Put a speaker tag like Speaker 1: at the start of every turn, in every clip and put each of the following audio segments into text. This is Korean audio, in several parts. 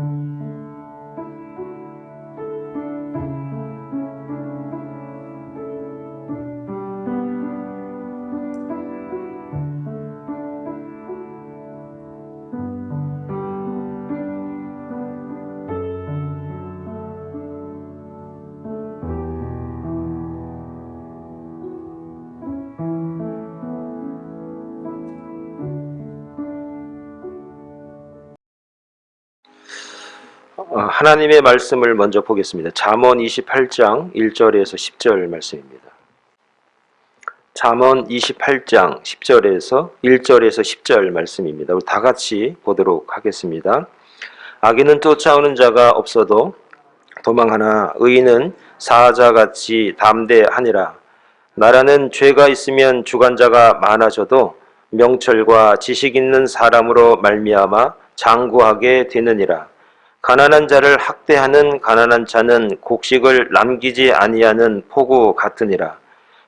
Speaker 1: Thank you. 하나님의 말씀을 먼저 보겠습니다. 잠언 28장 1절에서 10절 말씀입니다. 잠언 28장 10절에서 1절에서 10절 말씀입니다. 우리 다 같이 보도록 하겠습니다. 악인은 쫓아오는 자가 없어도 도망하나 의인은 사자같이 담대하니라. 나라는 죄가 있으면 주관자가 많아져도 명철과 지식 있는 사람으로 말미암아 장구하게 되느니라. 가난한 자를 학대하는 가난한 자는 곡식을 남기지 아니하는 폭우 같으니라.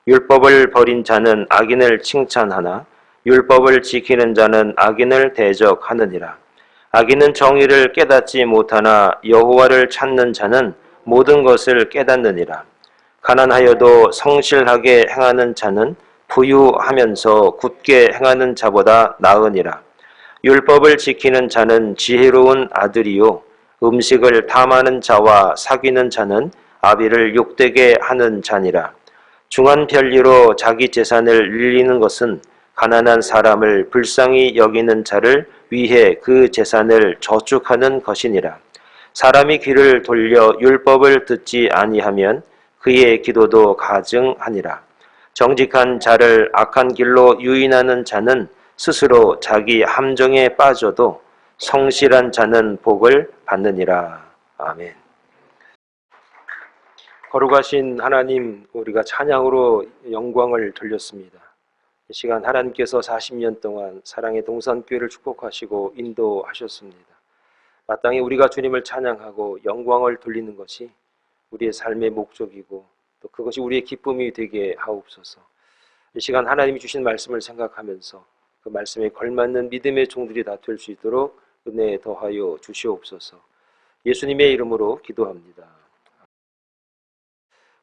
Speaker 1: 율법을 버린 자는 악인을 칭찬하나 율법을 지키는 자는 악인을 대적하느니라. 악인은 정의를 깨닫지 못하나 여호와를 찾는 자는 모든 것을 깨닫느니라. 가난하여도 성실하게 행하는 자는 부유하면서 굳게 행하는 자보다 나으니라. 율법을 지키는 자는 지혜로운 아들이요 음식을 탐하는 자와 사귀는 자는 아비를 욕되게 하는 자니라. 중한 편리로 자기 재산을 늘리는 것은 가난한 사람을 불쌍히 여기는 자를 위해 그 재산을 저축하는 것이니라. 사람이 귀를 돌려 율법을 듣지 아니하면 그의 기도도 가증하니라. 정직한 자를 악한 길로 유인하는 자는 스스로 자기 함정에 빠져도 성실한 자는 복을 받느니라. 아멘. 거룩하신 하나님, 우리가 찬양으로 영광을 돌렸습니다. 이 시간 하나님께서 40년 동안 사랑의 동산교회를 축복하시고 인도하셨습니다. 마땅히 우리가 주님을 찬양하고 영광을 돌리는 것이 우리의 삶의 목적이고 또 그것이 우리의 기쁨이 되게 하옵소서. 이 시간 하나님이 주신 말씀을 생각하면서 그 말씀에 걸맞는 믿음의 종들이 다 될 수 있도록 은혜 더하여 주시옵소서. 예수님의 이름으로 기도합니다.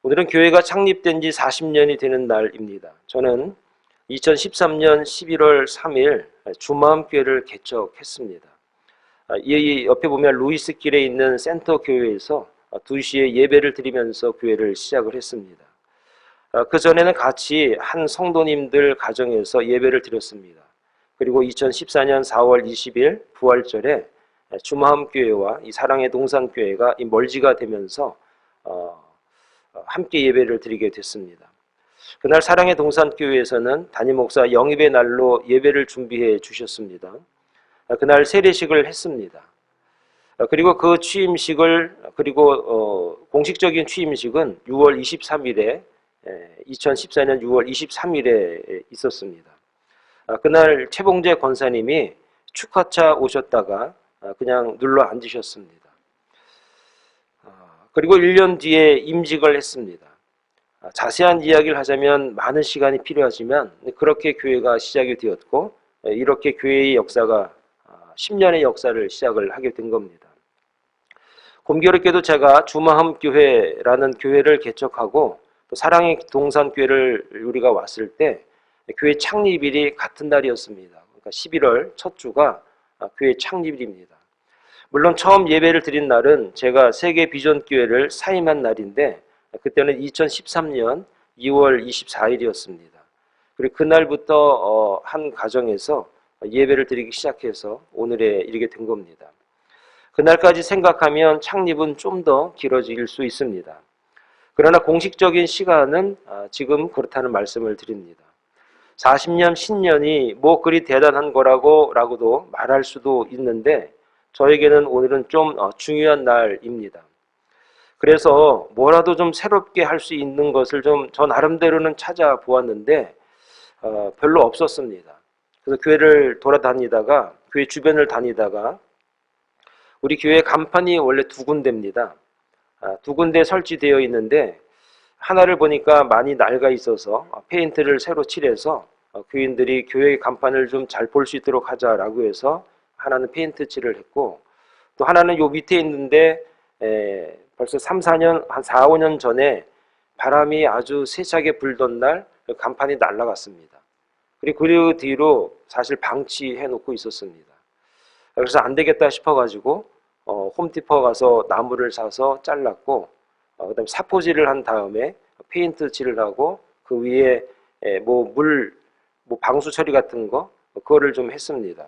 Speaker 1: 오늘은 교회가 창립된 지 40년이 되는 날입니다. 저는 2013년 11월 3일 주마음교회를 개척했습니다. 아, 이 옆에 보면 루이스 길에 있는 센터 교회에서 2시에 예배를 드리면서 교회를 시작을 했습니다. 아, 그 전에는 같이 한 성도님들 가정에서 예배를 드렸습니다. 그리고 2014년 4월 20일 부활절에 주마함교회와 이 사랑의 동산교회가 이 멀지가 되면서 어, 함께 예배를 드리게 됐습니다. 그날 사랑의 동산교회에서는 담임 목사 영입의 날로 예배를 준비해 주셨습니다. 그날 세례식을 했습니다. 그리고 그 취임식을 그리고 어, 공식적인 취임식은 6월 23일에 2014년 6월 23일에 있었습니다. 아, 그날 최봉재 권사님이 축하차 오셨다가 아, 그냥 눌러 앉으셨습니다. 아, 그리고 1년 뒤에 임직을 했습니다. 자세한 이야기를 하자면 많은 시간이 필요하지만 그렇게 교회가 시작이 되었고 예, 이렇게 교회의 역사가 10년의 역사를 시작을 하게 된 겁니다. 곰교롭게도 제가 주마함교회라는 교회를 개척하고 사랑의 동산교회를 우리가 왔을 때 네, 교회 창립일이 같은 날이었습니다. 그러니까 11월 첫 주가 아, 교회 창립일입니다. 물론 처음 예배를 드린 날은 제가 세계 비전 교회를 사임한 날인데 아, 그때는 2013년 2월 24일이었습니다. 그리고 그날부터 어, 한 가정에서 예배를 드리기 시작해서 오늘에 이르게 된 겁니다. 그날까지 생각하면 창립은 좀 더 길어질 수 있습니다. 그러나 공식적인 시간은 아, 지금 그렇다는 말씀을 드립니다. 40년, 10년이 뭐 그리 대단한 거라고 라고도 말할 수도 있는데 저에게는 오늘은 좀 어, 중요한 날입니다. 그래서 뭐라도 좀 새롭게 할 수 있는 것을 좀저 나름대로는 찾아보았는데 어, 별로 없었습니다. 그래서 교회를 돌아다니다가 교회 주변을 다니다가 우리 교회 간판이 원래 두 군데입니다. 아, 두 군데 설치되어 있는데 하나를 보니까 많이 낡아 있어서 어, 페인트를 새로 칠해서 교인들이 어, 교회의 간판을 좀 잘 볼 수 있도록 하자라고 해서 하나는 페인트 칠을 했고 또 하나는 요 밑에 있는데 에, 벌써 3, 4년 한 4, 5년 전에 바람이 아주 세차게 불던 날 그 간판이 날아갔습니다 그리고 그 뒤로 사실 방치해 놓고 있었습니다. 그래서 안 되겠다 싶어 가지고 어, 홈티퍼 가서 나무를 사서 잘랐고 어, 그다음에 사포질을 한 다음에 페인트 칠을 하고 그위 에, 뭐물 뭐 방수 처리 같은 거 그거를 좀 했습니다.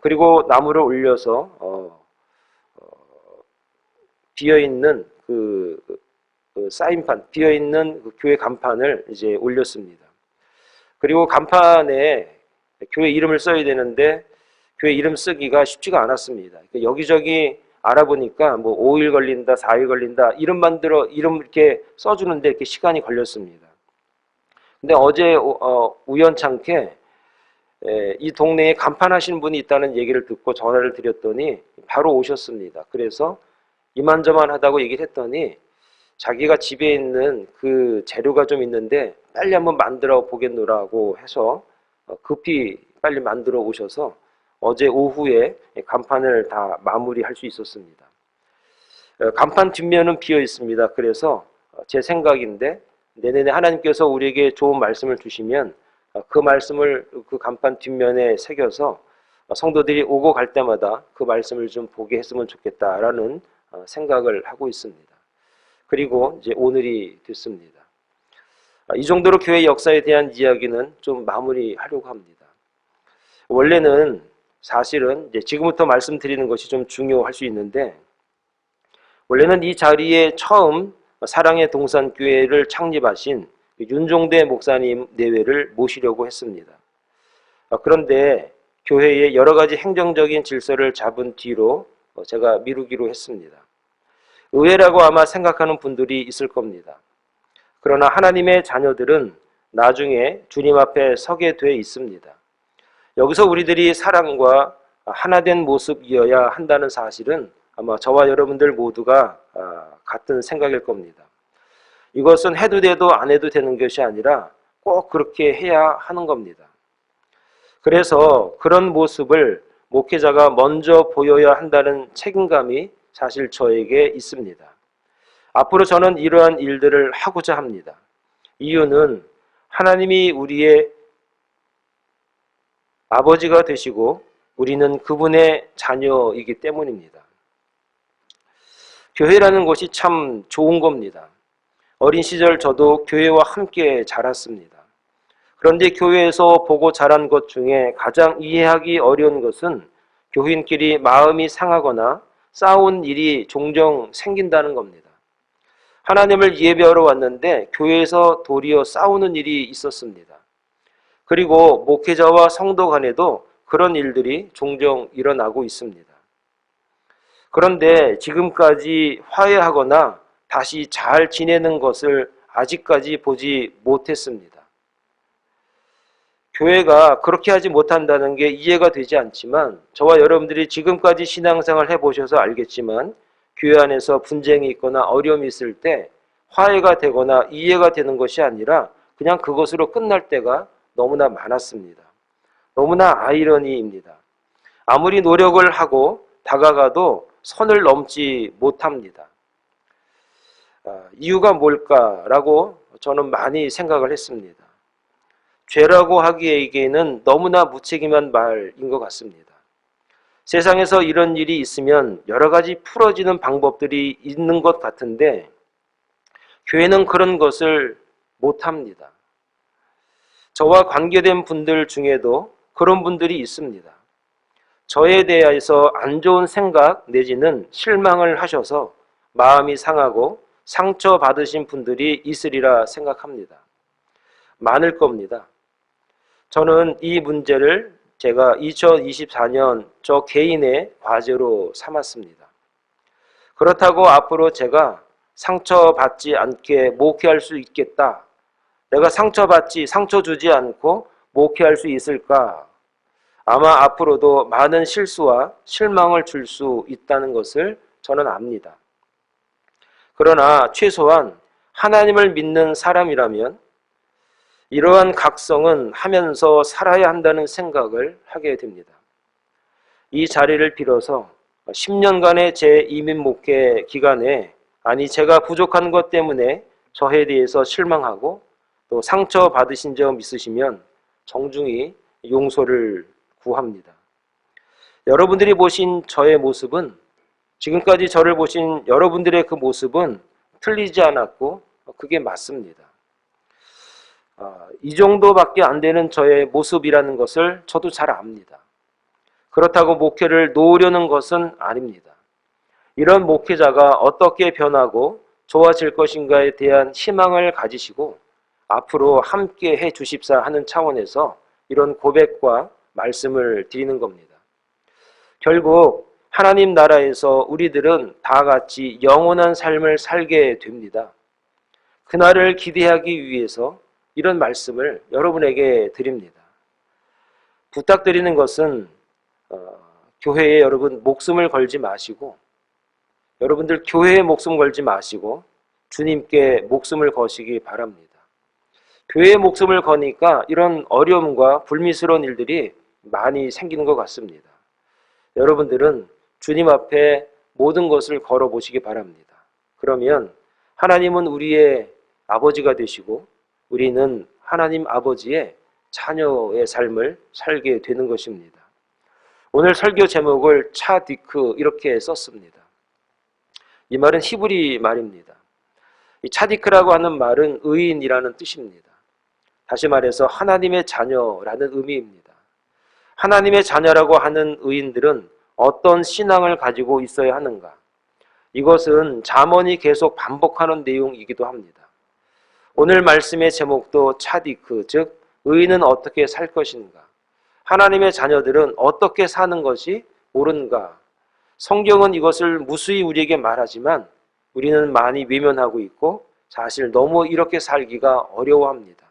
Speaker 1: 그리고 나무를 올려서 어, 어, 비어 있는 그, 그 사인판 비어 있는 그 교회 간판을 이제 올렸습니다. 그리고 간판에 교회 이름을 써야 되는데 교회 이름 쓰기가 쉽지가 않았습니다. 그 여기저기 알아보니까 뭐 5일 걸린다, 4일 걸린다 이름 만들어 이름 이렇게 써주는데 이렇게 시간이 걸렸습니다. 근데 어제 어, 어, 우연찮게 이 동네에 간판하신 분이 있다는 얘기를 듣고 전화를 드렸더니 바로 오셨습니다. 그래서 이만저만하다고 얘기를 했더니 자기가 집에 있는 그 재료가 좀 있는데 빨리 한번 만들어 보겠노라고 해서 어, 급히 빨리 만들어 오셔서 어제 오후에 간판을 다 마무리할 수 있었습니다. 간판 뒷면은 비어 있습니다. 그래서 제 생각인데 내내내 하나님께서 우리에게 좋은 말씀을 주시면 어, 그 말씀을 그 간판 뒷면에 새겨서 어, 성도들이 오고 갈 때마다 그 말씀을 좀 보게 했으면 좋겠다라는 어, 생각을 하고 있습니다. 그리고 이제 오늘이 됐습니다. 이 정도로 교회 역사에 대한 이야기는 좀 마무리하려고 합니다. 원래는 사실은 이제 지금부터 말씀드리는 것이 좀 중요할 수 있는데 원래는 이 자리에 처음 사랑의 동산 교회를 창립하신 그 윤종대 목사님 내외를 모시려고 했습니다. 아, 그런데 교회의 여러 가지 행정적인 질서를 잡은 뒤로 어, 제가 미루기로 했습니다. 의외라고 아마 생각하는 분들이 있을 겁니다. 그러나 하나님의 자녀들은 나중에 주님 앞에 서게 돼 있습니다. 여기서 우리들이 사랑과 하나된 모습이어야 한다는 사실은 아마 저와 여러분들 모두가 아, 같은 생각일 겁니다. 이것은 해도 돼도 안 해도 되는 것이 아니라 꼭 그렇게 해야 하는 겁니다. 그래서 그런 모습을 목회자가 먼저 보여야 한다는 책임감이 사실 저에게 있습니다. 앞으로 저는 이러한 일들을 하고자 합니다. 이유는 하나님이 우리의 아버지가 되시고 우리는 그분의 자녀이기 때문입니다. 교회라는 것이참 좋은 겁니다. 어린 시절 저도 교회와 함께 자랐습니다. 그런데 교회에서 보고 자란 것 중에 가장 이해하기 어려운 것은 교인끼리 마음이 상하거나 싸운 일이 종종 생긴다는 겁니다. 하나님을 예배하러 왔는데 교회에서 도리어 싸우는 일이 있었습니다. 그리고 목회자와 성도 간에도 그런 일들이 종종 일어나고 있습니다. 그런데 지금까지 화해하거나 다시 잘 지내는 것을 아직까지 보지 못했습니다. 교회가 그렇게 하지 못한다는 게 이해가 되지 않지만 저와 여러분들이 지금까지 신앙생활 해보셔서 알겠지만 교회 안에서 분쟁이 있거나 어려움이 있을 때 화해가 되거나 이해가 되는 것이 아니라 그냥 그것으로 끝날 때가 너무나 많았습니다. 너무나 아이러니입니다. 아무리 노력을 하고 다가가도 선을 넘지 못합니다. 아, 이유가 뭘까라고 저는 많이 생각을 했습니다. 죄라고 하기에 는 너무나 무책임한 말인 것 같습니다. 세상에서 이런 일이 있으면 여러 가지 풀어지는 방법들이 있는 것 같은데 교회는 그런 것을 못합니다. 저와 관계된 분들 중에도 그런 분들이 있습니다. 저에 대해서 안 좋은 생각 내지는 실망을 하셔서 마음이 상하고 상처받으신 분들이 있으리라 생각합니다. 많을 겁니다. 저는 이 문제를 제가 2024년 저 개인의 과제로 삼았습니다. 그렇다고 앞으로 제가 상처받지 않게 목회할 수 있겠다. 내가 상처받지, 상처 주지 않고 목회할 수 있을까? 아마 앞으로도 많은 실수와 실망을 줄 수 있다는 것을 저는 압니다. 그러나 최소한 하나님을 믿는 사람이라면 이러한 각성은 하면서 살아야 한다는 생각을 하게 됩니다. 이 자리를 빌어서 10년간의 제 이민 목회 기간에 아니 제가 부족한 것 때문에 저에 대해서 실망하고 또 상처 받으신 점 있으시면 정중히 용서를 구합니다. 여러분들이 보신 저의 모습은 지금까지 저를 보신 여러분들의 그 모습은 틀리지 않았고 그게 맞습니다. 아, 이 정도밖에 안 되는 저의 모습이라는 것을 저도 잘 압니다. 그렇다고 목회를 놓으려는 것은 아닙니다. 이런 목회자가 어떻게 변하고 좋아질 것인가에 대한 희망을 가지시고 앞으로 함께 해 주십사 하는 차원에서 이런 고백과 말씀을 드리는 겁니다. 결국 하나님 나라에서 우리들은 다 같이 영원한 삶을 살게 됩니다. 그날을 기대하기 위해서 이런 말씀을 여러분에게 드립니다. 부탁드리는 것은 어, 교회에 여러분 목숨을 걸지 마시고 여러분들 교회에 목숨 걸지 마시고 주님께 목숨을 거시기 바랍니다. 교회에 목숨을 거니까 이런 어려움과 불미스러운 일들이 많이 생기는 것 같습니다. 여러분들은 주님 앞에 모든 것을 걸어 보시기 바랍니다. 그러면 하나님은 우리의 아버지가 되시고 우리는 하나님 아버지의 자녀의 삶을 살게 되는 것입니다. 오늘 설교 제목을 차디크 이렇게 썼습니다. 이 말은 히브리 말입니다. 이 차디크라고 하는 말은 의인이라는 뜻입니다. 다시 말해서 하나님의 자녀라는 의미입니다. 하나님의 자녀라고 하는 의인들은 어떤 신앙을 가지고 있어야 하는가? 이것은 자언이 계속 반복하는 내용이기도 합니다. 오늘 말씀의 제목도 차디크, 즉 의인은 어떻게 살 것인가? 하나님의 자녀들은 어떻게 사는 것이 옳은가? 성경은 이것을 무수히 우리에게 말하지만 우리는 많이 외면하고 있고 사실 너무 이렇게 살기가 어려워합니다.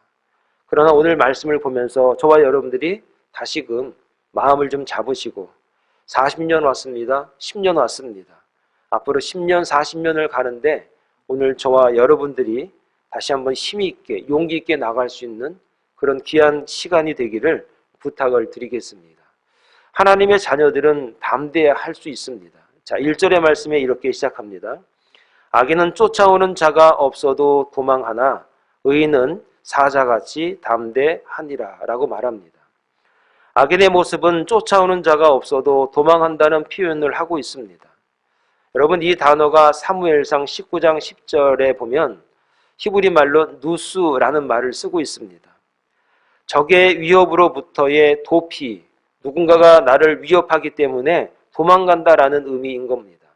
Speaker 1: 그러나 오늘 말씀을 보면서 저와 여러분들이 다시금 마음을 좀 잡으시고 40년 왔습니다. 10년 왔습니다. 앞으로 10년, 40년을 가는데 오늘 저와 여러분들이 다시 한번 힘이 있게, 용기 있게 나갈 수 있는 그런 귀한 시간이 되기를 부탁을 드리겠습니다. 하나님의 자녀들은 담대할 수 있습니다. 자, 1절의 말씀에 이렇게 시작합니다. 악인은 쫓아오는 자가 없어도 도망하나 의인은 사자같이 담대하니라 라고 말합니다. 악인의 모습은 쫓아오는 자가 없어도 도망한다는 표현을 하고 있습니다. 여러분 이 단어가 사무엘상 19장 10절에 보면 히브리 말로 누수라는 말을 쓰고 있습니다. 적의 위협으로부터의 도피, 누군가가 나를 위협하기 때문에 도망간다라는 의미인 겁니다.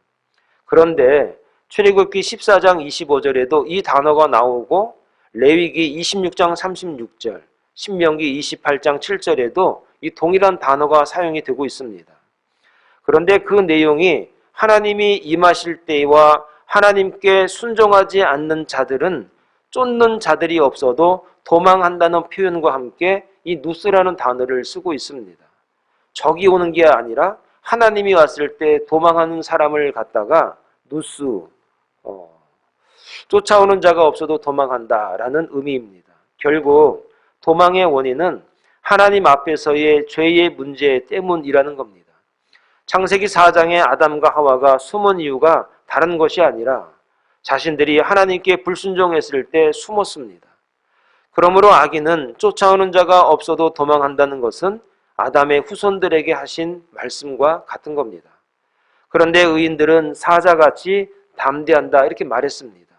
Speaker 1: 그런데 출애굽기 14장 25절에도 이 단어가 나오고 레위기 26장 36절, 신명기 28장 7절에도 이 동일한 단어가 사용이 되고 있습니다. 그런데 그 내용이 하나님이 임하실 때와 하나님께 순종하지 않는 자들은 쫓는 자들이 없어도 도망한다는 표현과 함께 이 누스라는 단어를 쓰고 있습니다. 적이 오는 게 아니라 하나님이 왔을 때 도망하는 사람을 갖다가 누스, 어, 쫓아오는 자가 없어도 도망한다라는 의미입니다. 결국 도망의 원인은 하나님 앞에서의 죄의 문제 때문이라는 겁니다. 창세기 4장의 아담과 하와가 숨은 이유가 다른 것이 아니라 자신들이 하나님께 불순종했을 때 숨었습니다. 그러므로 악인은 쫓아오는 자가 없어도 도망한다는 것은 아담의 후손들에게 하신 말씀과 같은 겁니다. 그런데 의인들은 사자같이 담대한다 이렇게 말했습니다.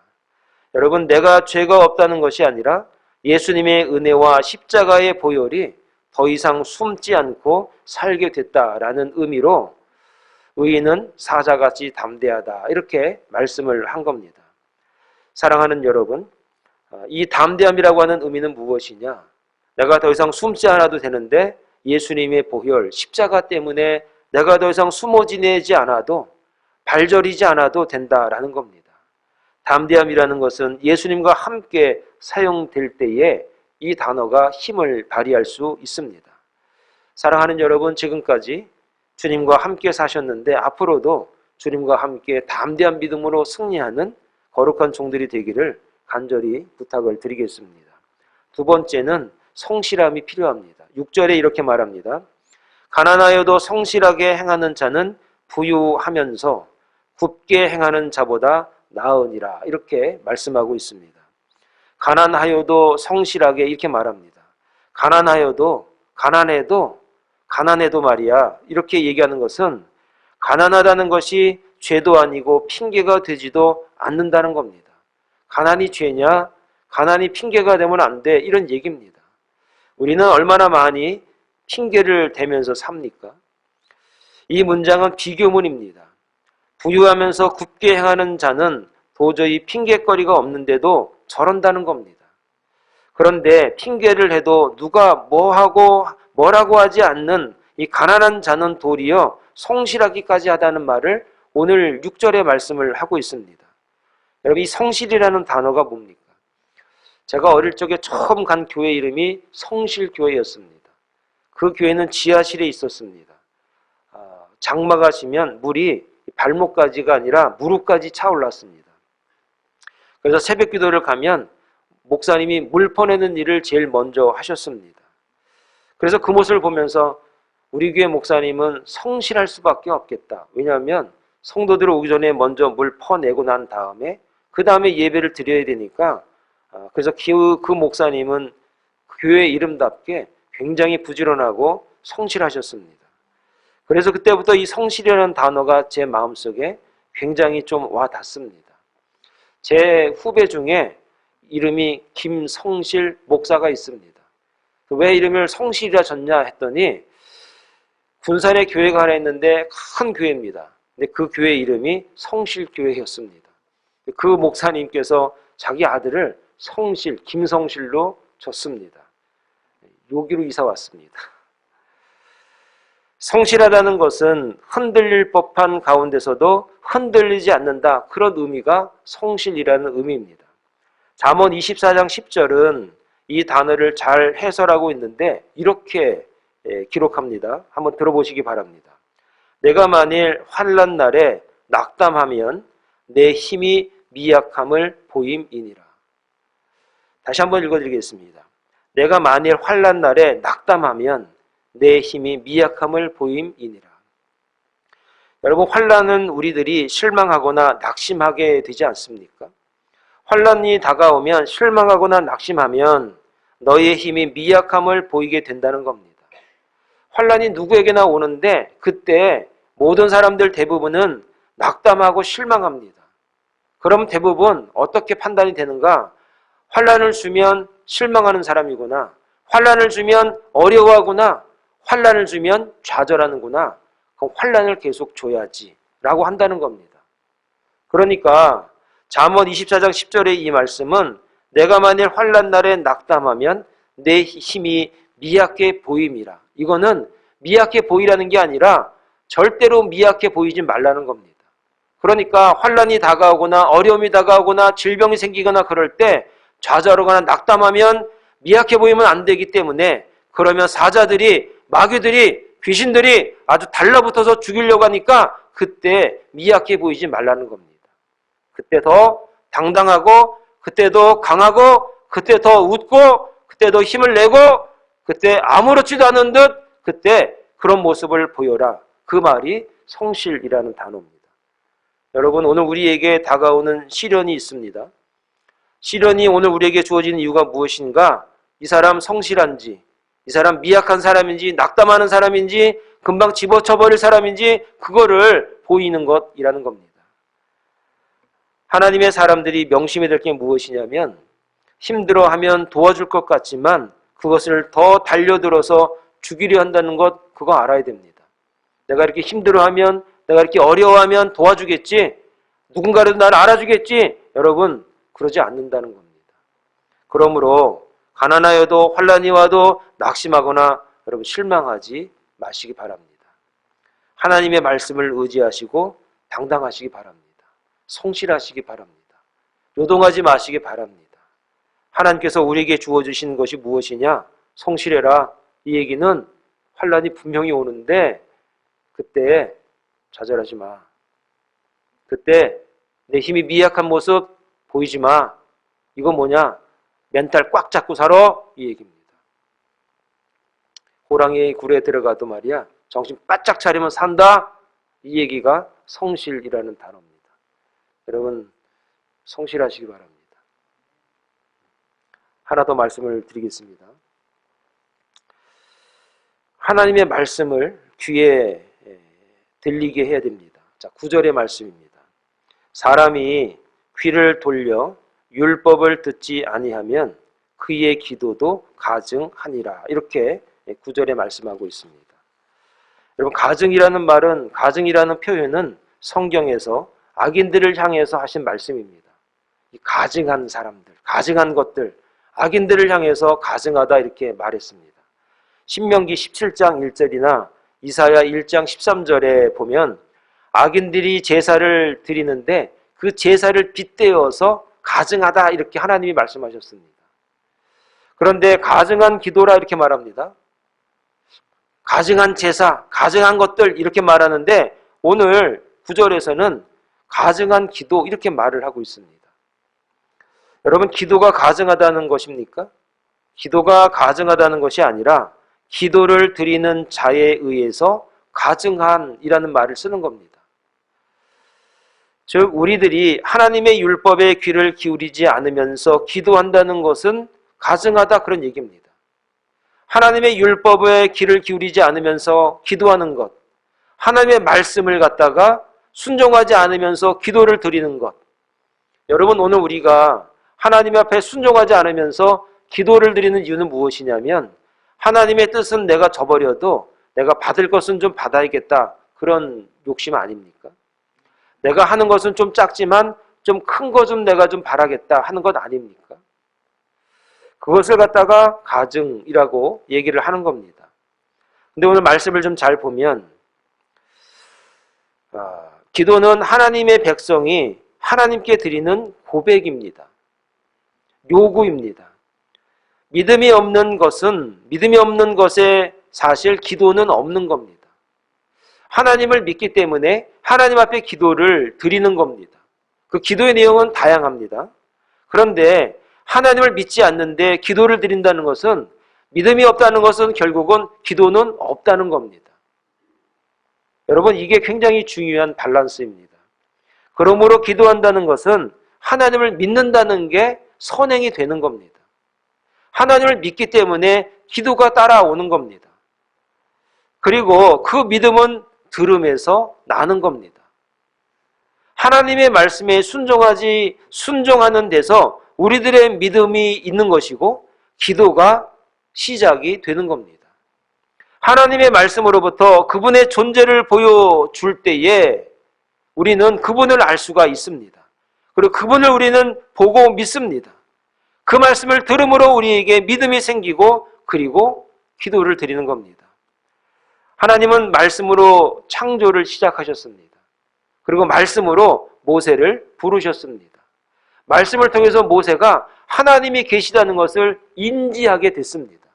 Speaker 1: 여러분 내가 죄가 없다는 것이 아니라 예수님의 은혜와 십자가의 보혈이 더 이상 숨지 않고 살게 됐다라는 의미로 의인은 사자같이 담대하다 이렇게 말씀을 한 겁니다. 사랑하는 여러분, 어, 이 담대함이라고 하는 의미는 무엇이냐? 내가 더 이상 숨지 않아도 되는데 예수님의 보혈, 십자가 때문에 내가 더 이상 숨어 지내지 않아도 발절이지 않아도 된다라는 겁니다. 담대함이라는 것은 예수님과 함께 사용될 때에 이 단어가 힘을 발휘할 수 있습니다. 사랑하는 여러분, 지금까지 주님과 함께 사셨는데 앞으로도 주님과 함께 담대한 믿음으로 승리하는 거룩한 종들이 되기를 간절히 부탁을 드리겠습니다. 두 번째는 성실함이 필요합니다. 6절에 이렇게 말합니다. 가난하여도 성실하게 행하는 자는 부유하면서 굽게 행하는 자보다 나으니라 이렇게 말씀하고 있습니다. 가난하여도 성실하게 이렇게 말합니다. 가난하여도 가난해도 가난해도 말이야 이렇게 얘기하는 것은 가난하다는 것이 죄도 아니고 핑계가 되지도 않는다는 겁니다. 가난이 죄냐? 가난이 핑계가 되면 안 돼. 이런 얘기입니다. 우리는 얼마나 많이 핑계를 대면서 삽니까? 이 문장은 비교문입니다. 부유하면서 굳게 행하는 자는 도저히 핑계거리가 없는데도 저런다는 겁니다. 그런데 핑계를 해도 누가 뭐하고 뭐라고 하지 않는 이 가난한 자는 도리어 성실하기까지 하다는 말을 오늘 6절의 말씀을 하고 있습니다. 여러분 이 성실이라는 단어가 뭡니까? 제가 어릴 적에 처음 간 교회 이름이 성실교회였습니다. 그 교회는 지하실에 있었습니다. 아, 장마가 시면 물이 발목까지가 아니라 무릎까지 차올랐습니다. 그래서 새벽 기도를 가면 목사님이 물 퍼내는 일을 제일 먼저 하셨습니다. 그래서 그 모습을 보면서 우리 교회 목사님은 성실할 수밖에 없겠다. 왜냐하면 성도들 오기 전에 먼저 물 퍼내고 난 다음에 그 다음에 예배를 드려야 되니까 아, 그래서 그, 그 목사님은 그 교회 이름답게 굉장히 부지런하고 성실하셨습니다. 그래서 그때부터 이 성실이라는 단어가 제 마음속에 굉장히 좀 와 닿습니다. 제 후배 중에 이름이 김성실 목사가 있습니다. 그 왜 이름을 성실이라 졌냐 했더니 군산에 교회가 하나 있는데 큰 교회입니다. 근데 그 교회 이름이 성실교회였습니다. 그 목사님께서 자기 아들을 성실, 김성실로 줬습니다. 여기로 이사 왔습니다. 성실하다는 것은 흔들릴 법한 가운데서도 흔들리지 않는다. 그런 의미가 성실이라는 의미입니다. 잠언 24장 10절은 이 단어를 잘 해설하고 있는데 이렇게 예, 기록합니다. 한번 들어보시기 바랍니다. 내가 만일 환란 날에 낙담하면 내 힘이 미약함을 보임이니라. 다시 한번 읽어드리겠습니다. 내가 만일 환란 날에 낙담하면 내 힘이 미약함을 보임이니라. 여러분 환란은 우리들이 실망하거나 낙심하게 되지 않습니까? 환란이 다가오면 실망하거나 낙심하면 너의 힘이 미약함을 보이게 된다는 겁니다. 환란이 누구에게나 오는데 그때 모든 사람들 대부분은 낙담하고 실망합니다. 그럼 대부분 어떻게 판단이 되는가? 환란을 주면 실망하는 사람이구나. 환란을 주면 어려워하구나. 환란을 주면 좌절하는구나. 그럼 환란을 계속 줘야지. 라고 한다는 겁니다. 그러니까 잠언 24장 10절의 이 말씀은 내가 만일 환란 날에 낙담하면 내 힘이 미약해 보임이라. 이거는 미약해 보이라는 게 아니라 절대로 미약해 보이지 말라는 겁니다. 그러니까 환란이 다가오거나 어려움이 다가오거나 질병이 생기거나 그럴 때 좌절하거나 낙담하면 미약해 보이면 안 되기 때문에 그러면 사자들이 마귀들이 귀신들이 아주 달라붙어서 죽이려고 하니까 그때 미약해 보이지 말라는 겁니다. 그때 더 당당하고 그때 더 강하고 그때 더 웃고 그때 더 힘을 내고 그때 아무렇지도 않은 듯 그때 그런 모습을 보여라. 그 말이 성실이라는 단어입니다. 여러분 오늘 우리에게 다가오는 시련이 있습니다. 시련이 오늘 우리에게 주어진 이유가 무엇인가? 이 사람 성실한지, 이 사람 미약한 사람인지 낙담하는 사람인지 금방 집어쳐버릴 사람인지 그거를 보이는 것이라는 겁니다. 하나님의 사람들이 명심해야 될 게 무엇이냐면 힘들어하면 도와줄 것 같지만 그것을 더 달려들어서 죽이려 한다는 것 그거 알아야 됩니다. 내가 이렇게 힘들어하면 내가 이렇게 어려워하면 도와주겠지 누군가라도 나 알아주겠지 여러분 그러지 않는다는 겁니다. 그러므로 가난하여도 환란이 와도 낙심하거나 여러분 실망하지 마시기 바랍니다. 하나님의 말씀을 의지하시고 당당하시기 바랍니다. 성실하시기 바랍니다. 요동하지 마시기 바랍니다. 하나님께서 우리에게 주어주신 것이 무엇이냐? 성실해라. 이 얘기는 환란이 분명히 오는데 그때 좌절하지 마. 그때 내 힘이 미약한 모습 보이지 마. 이건 뭐냐? 멘탈 꽉 잡고 살아 이 얘기입니다. 호랑이 굴에 들어가도 말이야 정신 바짝 차리면 산다 이 얘기가 성실이라는 단어입니다. 여러분 성실하시기 바랍니다. 하나 더 말씀을 드리겠습니다. 하나님의 말씀을 귀에 예, 들리게 해야 됩니다. 자, 9절의 말씀입니다. 사람이 귀를 돌려 율법을 듣지 아니하면 그의 기도도 가증하니라. 이렇게 구절에 말씀하고 있습니다. 여러분 가증이라는 말은 가증이라는 표현은 성경에서 악인들을 향해서 하신 말씀입니다. 가증한 사람들, 가증한 것들, 악인들을 향해서 가증하다 이렇게 말했습니다. 신명기 17장 1절이나 이사야 1장 13절에 보면 악인들이 제사를 드리는데 그 제사를 빗대어서 가증하다 이렇게 하나님이 말씀하셨습니다. 그런데 가증한 기도라 이렇게 말합니다. 가증한 제사, 가증한 것들 이렇게 말하는데 오늘 구절에서는 가증한 기도 이렇게 말을 하고 있습니다. 여러분 기도가 가증하다는 것입니까? 기도가 가증하다는 것이 아니라 기도를 드리는 자에 의해서 가증한이라는 말을 쓰는 겁니다. 즉 우리들이 하나님의 율법에 귀를 기울이지 않으면서 기도한다는 것은 가증하다 그런 얘기입니다. 하나님의 율법에 귀를 기울이지 않으면서 기도하는 것, 하나님의 말씀을 갖다가 순종하지 않으면서 기도를 드리는 것. 여러분 오늘 우리가 하나님 앞에 순종하지 않으면서 기도를 드리는 이유는 무엇이냐면 하나님의 뜻은 내가 저버려도 내가 받을 것은 좀 받아야겠다 그런 욕심 아닙니까? 내가 하는 것은 좀 작지만 좀 큰 거 좀 내가 좀 바라겠다 하는 것 아닙니까? 그것을 갖다가 가증이라고 얘기를 하는 겁니다. 근데 오늘 말씀을 좀 잘 보면 아, 기도는 하나님의 백성이 하나님께 드리는 고백입니다. 요구입니다. 믿음이 없는 것은 믿음이 없는 것에 사실 기도는 없는 겁니다. 하나님을 믿기 때문에 하나님 앞에 기도를 드리는 겁니다. 그 기도의 내용은 다양합니다. 그런데 하나님을 믿지 않는데 기도를 드린다는 것은 믿음이 없다는 것은 결국은 기도는 없다는 겁니다. 여러분 이게 굉장히 중요한 밸런스입니다. 그러므로 기도한다는 것은 하나님을 믿는다는 게 선행이 되는 겁니다. 하나님을 믿기 때문에 기도가 따라오는 겁니다. 그리고 그 믿음은 들음에서 나는 겁니다. 하나님의 말씀에 순종하지 순종하는 데서 우리들의 믿음이 있는 것이고 기도가 시작이 되는 겁니다. 하나님의 말씀으로부터 그분의 존재를 보여줄 때에 우리는 그분을 알 수가 있습니다. 그리고 그분을 우리는 보고 믿습니다. 그 말씀을 들음으로 우리에게 믿음이 생기고 그리고 기도를 드리는 겁니다. 하나님은 말씀으로 창조를 시작하셨습니다. 그리고 말씀으로 모세를 부르셨습니다. 말씀을 통해서 모세가 하나님이 계시다는 것을 인지하게 됐습니다.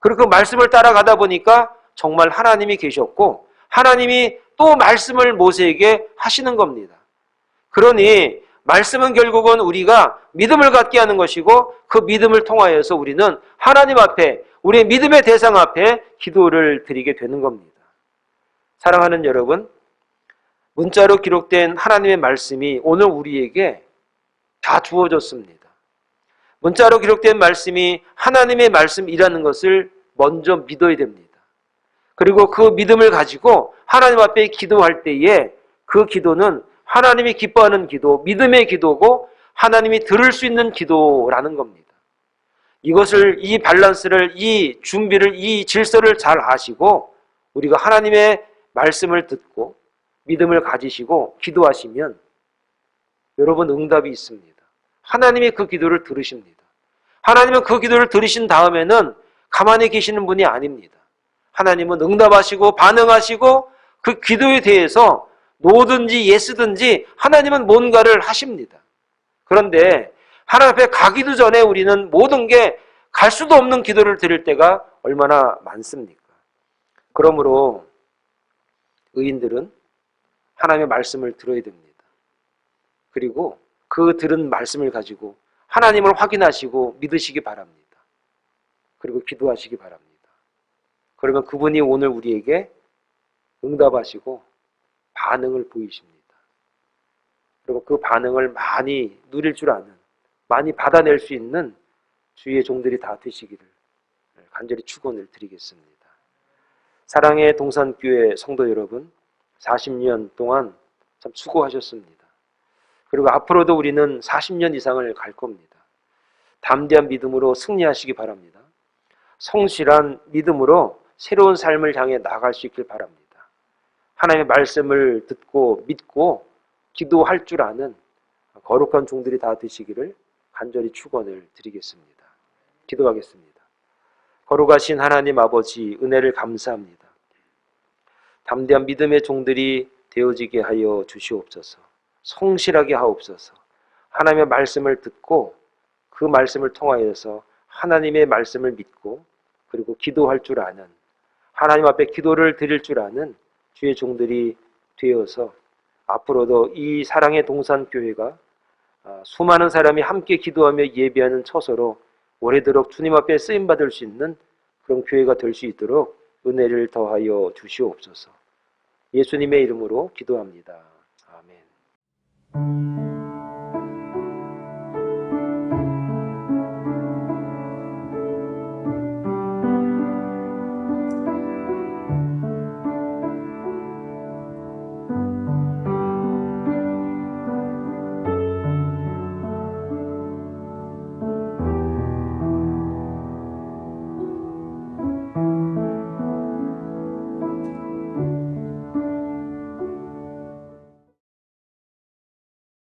Speaker 1: 그리고 그 말씀을 따라가다 보니까 정말 하나님이 계셨고 하나님이 또 말씀을 모세에게 하시는 겁니다. 그러니 말씀은 결국은 우리가 믿음을 갖게 하는 것이고 그 믿음을 통하여서 우리는 하나님 앞에 우리의 믿음의 대상 앞에 기도를 드리게 되는 겁니다. 사랑하는 여러분, 문자로 기록된 하나님의 말씀이 오늘 우리에게 다 주어졌습니다. 문자로 기록된 말씀이 하나님의 말씀이라는 것을 먼저 믿어야 됩니다. 그리고 그 믿음을 가지고 하나님 앞에 기도할 때에 그 기도는 하나님이 기뻐하는 기도, 믿음의 기도고 하나님이 들을 수 있는 기도라는 겁니다. 이것을 이 밸런스를 이 준비를 이 질서를 잘 아시고 우리가 하나님의 말씀을 듣고 믿음을 가지시고 기도하시면 여러분 응답이 있습니다. 하나님이 그 기도를 들으십니다. 하나님은 그 기도를 들으신 다음에는 가만히 계시는 분이 아닙니다. 하나님은 응답하시고 반응하시고 그 기도에 대해서 노든지 예스든지 하나님은 뭔가를 하십니다. 그런데 하나님 앞에 가기도 전에 우리는 모든 게 갈 수도 없는 기도를 드릴 때가 얼마나 많습니까? 그러므로 의인들은 하나님의 말씀을 들어야 됩니다. 그리고 그 들은 말씀을 가지고 하나님을 확인하시고 믿으시기 바랍니다. 그리고 기도하시기 바랍니다. 그러면 그분이 오늘 우리에게 응답하시고 반응을 보이십니다. 그리고 그 반응을 많이 누릴 줄 아는, 많이 받아낼 수 있는 주의 위 종들이 다 되시기를 간절히 축원을 드리겠습니다. 사랑의 동산교회 성도 여러분, 40년 동안 참 수고하셨습니다. 그리고 앞으로도 우리는 40년 이상을 갈 겁니다. 담대한 믿음으로 승리하시기 바랍니다. 성실한 믿음으로 새로운 삶을 향해 나갈 수 있길 바랍니다. 하나님의 말씀을 듣고 믿고 기도할 줄 아는 거룩한 종들이 다 되시기를 간절히 축원을 드리겠습니다. 기도하겠습니다. 거룩하신 하나님 아버지 은혜를 감사합니다. 담대한 믿음의 종들이 되어지게 하여 주시옵소서. 성실하게 하옵소서. 하나님의 말씀을 듣고 그 말씀을 통하여서 하나님의 말씀을 믿고 그리고 기도할 줄 아는 하나님 앞에 기도를 드릴 줄 아는 주의 종들이 되어서 앞으로도 이 사랑의 동산교회가 아, 수많은 사람이 함께 기도하며 예배하는 처소로 오래도록 주님 앞에 쓰임받을 수 있는 그런 교회가 될 수 있도록 은혜를 더하여 주시옵소서. 예수님의 이름으로 기도합니다. 아멘.